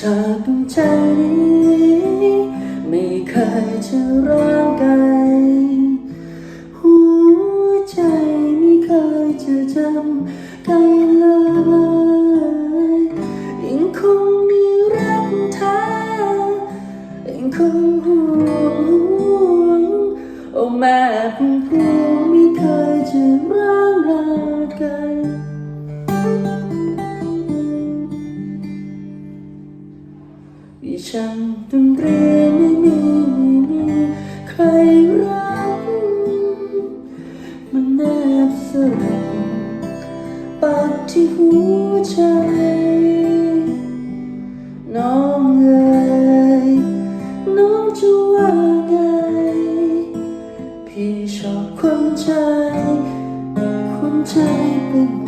จากดวงใจนี้ไม่เคยจะร้างไกลหัวใจไม่เคยจะจำกันเลย ดิฉันดนตรีไม่มีไม่มีใครรัก มันแนบสลักปักที่หัวใจ น้องเอ๋ยน้องจะว่าไง พี่ชอบคนใจ คนใจเป็น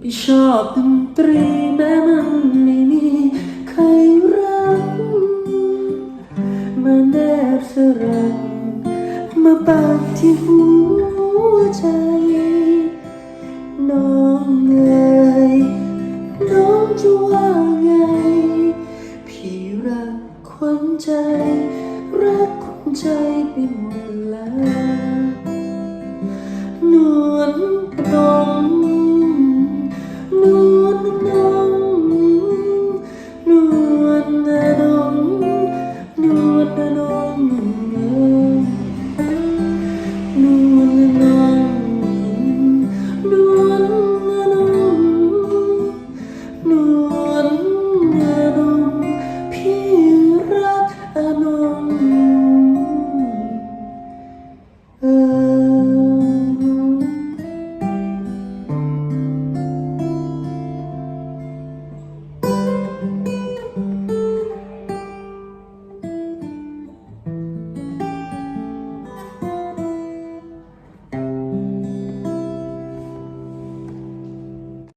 พี่ชอบดนตรีแม้มันไม่มีใครรัก มาแนบสรังมาปากที่หัวใจ น้องไงน้องจะว่าไง พี่รักคนใจ รักคนใจไปหมดแล้วนวลตัว